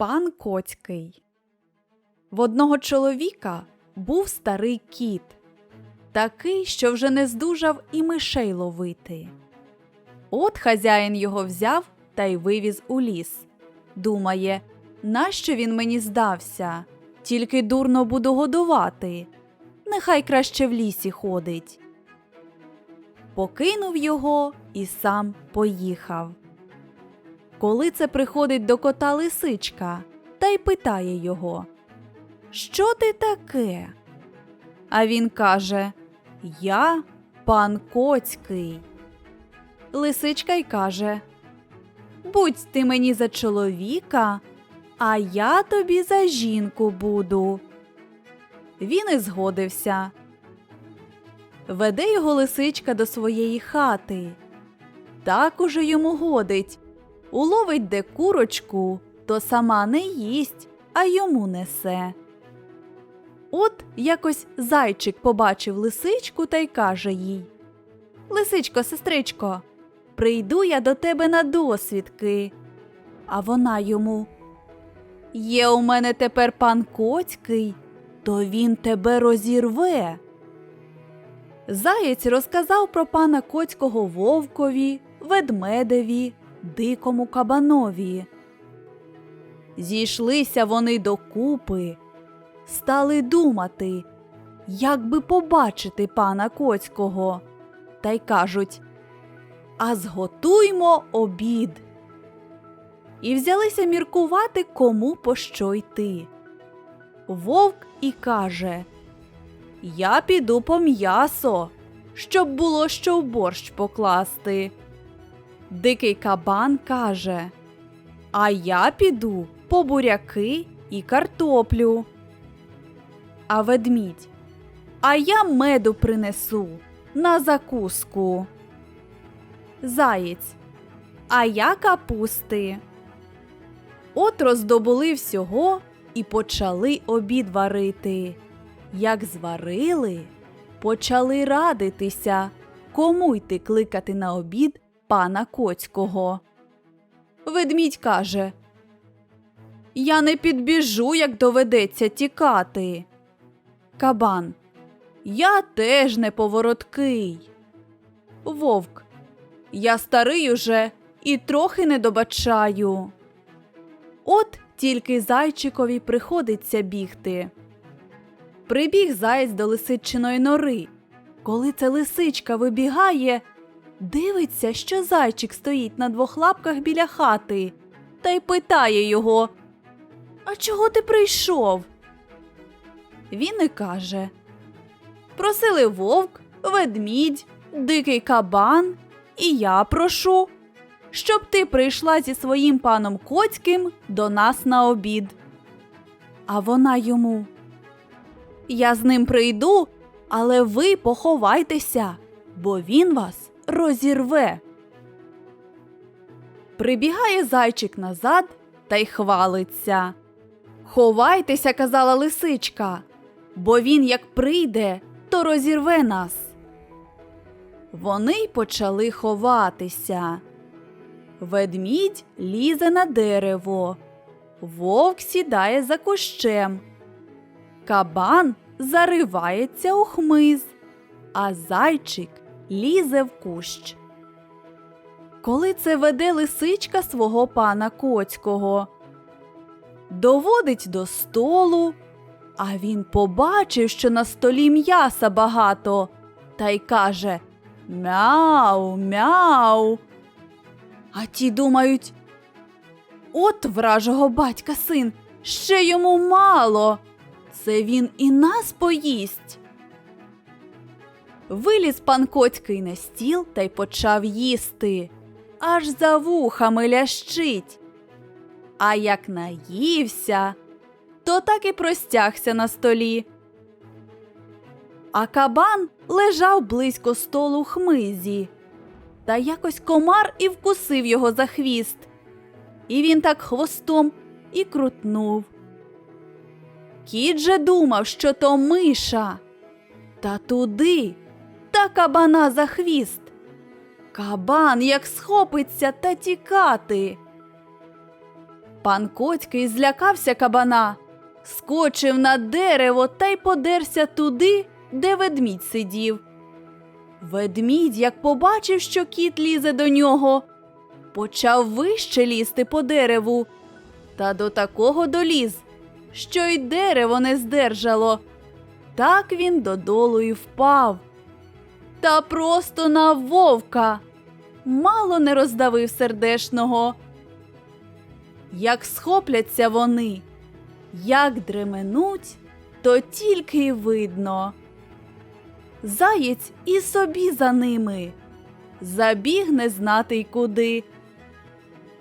Пан Коцький. В одного чоловіка був старий кіт, такий, що вже не здужав і мишей ловити. От хазяїн його взяв та й вивіз у ліс. Думає, нащо він мені здався? Тільки дурно буду годувати. Нехай краще в лісі ходить. Покинув його і сам поїхав. Коли це приходить до кота лисичка та й питає його Що ти таке? А він каже Я пан Коцький. Лисичка й каже Будь ти мені за чоловіка, а я тобі за жінку буду. Він і згодився. Веде його лисичка до своєї хати. Так уже йому годить. Уловить де курочку, то сама не їсть, а йому несе. От якось зайчик побачив лисичку та й каже їй Лисичко, сестричко, прийду я до тебе на досвідки. А вона йому Є у мене тепер пан Коцький, то він тебе розірве. Заєць розказав про пана Коцького вовкові, ведмедеві, дикому кабанові. Зійшлися вони докупи, стали думати, як би побачити пана Коцького, та й кажуть А зготуймо обід. І взялися міркувати, кому по що йти. Вовк і каже Я піду по м'ясо, щоб було що в борщ покласти. Дикий кабан каже А я піду по буряки і картоплю. А ведмідь А я меду принесу на закуску. Заєць А я капусти. От роздобули всього і почали обід варити. Як зварили, почали радитися, кому йти кликати на обід пана Коцького. Ведмідь каже Я не підбіжу, як доведеться тікати. Кабан. Я теж не повороткий. Вовк. Я старий уже і трохи не добачаю. От тільки зайчикові приходиться бігти. Прибіг заєць до лисичиної нори. Коли ця лисичка вибігає, дивиться, що зайчик стоїть на двох лапках біля хати, та й питає його А чого ти прийшов? Він і каже Просили вовк, ведмідь, дикий кабан, і я прошу щоб ти прийшла зі своїм паном Коцьким до нас на обід. А вона йому. Я з ним прийду, але ви поховайтеся, бо він вас розірве. Прибігає зайчик назад та й хвалиться. Ховайтеся, казала лисичка, бо він як прийде, то розірве нас. Вони й почали ховатися. Ведмідь лізе на дерево, вовк сідає за кущем, кабан заривається у хмиз, а зайчик лізе в кущ. Коли це веде лисичка свого пана Коцького, доводить до столу, а він побачив, що на столі м'яса багато, та й каже Мяу, мяу. А ті думають От вражого батька син, ще йому мало. Це він і нас поїсть. Виліз пан Коцький на стіл та й почав їсти, аж за вухами лящить. А як наївся, то так і простягся на столі. А кабан лежав близько столу хмизі. Та якось комар і вкусив його за хвіст. І він так хвостом і крутнув. Кіт же думав, що то миша. Та туди та кабана за хвіст. Кабан як схопиться та тікати. Пан Коцький злякався кабана, скочив на дерево та й подерся туди, де ведмідь сидів. Ведмідь, як побачив, що кіт лізе до нього, почав вище лізти по дереву, та до такого доліз, що й дерево не здержало. Так він додолу й впав. Та просто на вовка. Мало не роздавив сердешного. Як схопляться вони, як дременуть, то тільки й видно. Заєць і собі за ними забіг не знати й куди.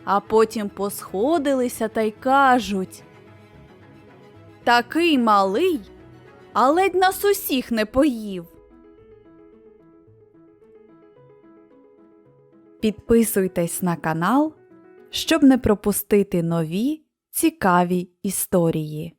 А потім посходилися та й кажуть Такий малий, а ледь нас усіх не поїв. Підписуйтесь на канал, щоб не пропустити нові цікаві історії.